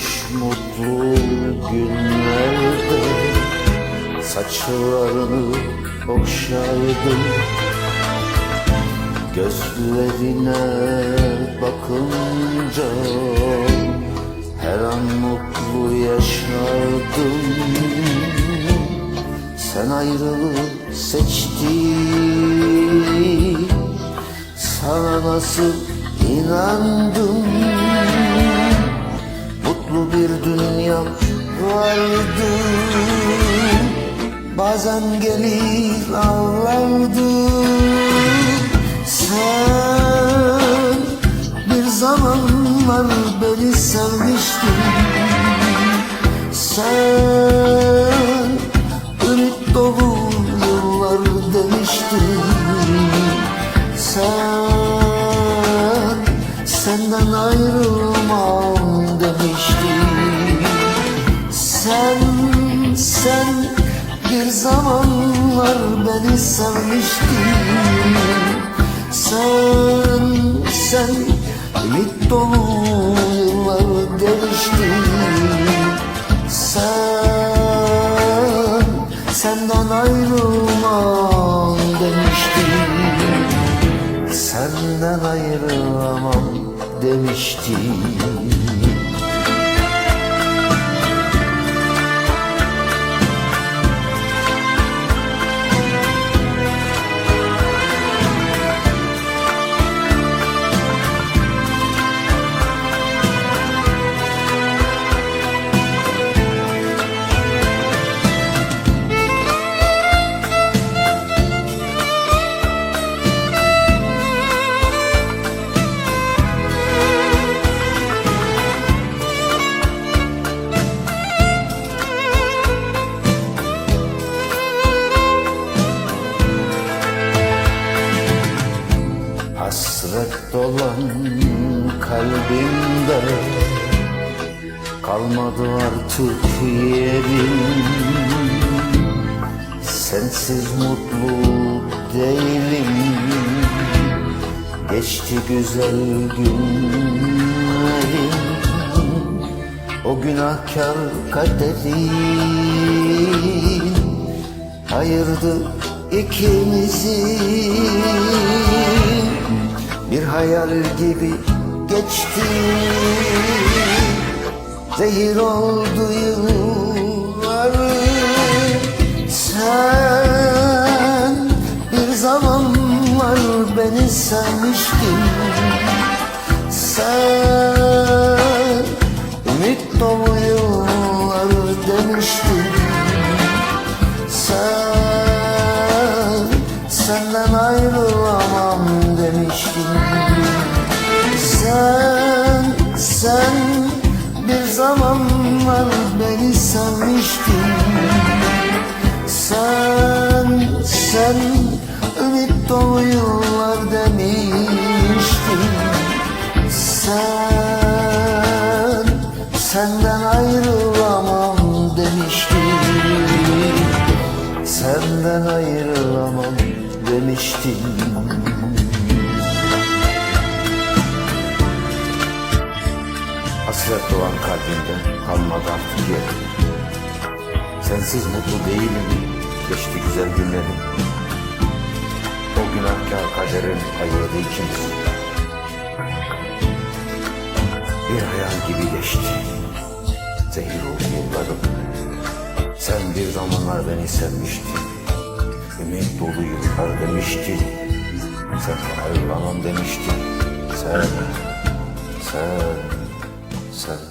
geçmiş mutlu günlerde Saçlarını okşardım. Gözlerine bakınca Her an mutlu yaşardım. Sen ayrılık seçtin. Sana nasıl inandım? Dünya vardı Bazen gelir ağlardım Sen bir zamanlar beni sevmiştin. Sen ümit dolu yıllar demiştin Sen, sen bir zamanlar beni sevmiştin. Sen, sen ümit dolu yıllar demiştin. Sen, senden ayrılmam demiştin. Senden ayrılamam demiştin dolan kalbimde. Kalmadı artık yerim. Sensiz mutlu değilim. Geçti güzel günlerim. O günahkar kaderin ayırdı ikimizi Bir hayal gibi geçti. Zehir oldu yılları Sen bir zamanlar beni sevmiştin. Sen ümit dolu yıllar demiştin. Sen senden ayrılamam Sen sen bir zamanlar beni sevmiştin. Sen sen ümit dolu yıllar demiştin. Sen senden ayrılamam demiştin. Senden ayrılamam demiştin Hasret doğan kalbimden kalmadı artık yerim Sensiz mutlu değilim Geçti güzel günlerim. O günahkar kaderin ayırdı ikimiz Bir hayal gibi geçti Zehir oldu yıllarım. Sen bir zamanlar beni sevmiştin. Ümit dolu yıllar demiştin Sen ayrılamam demiştin. Sen, sen, sen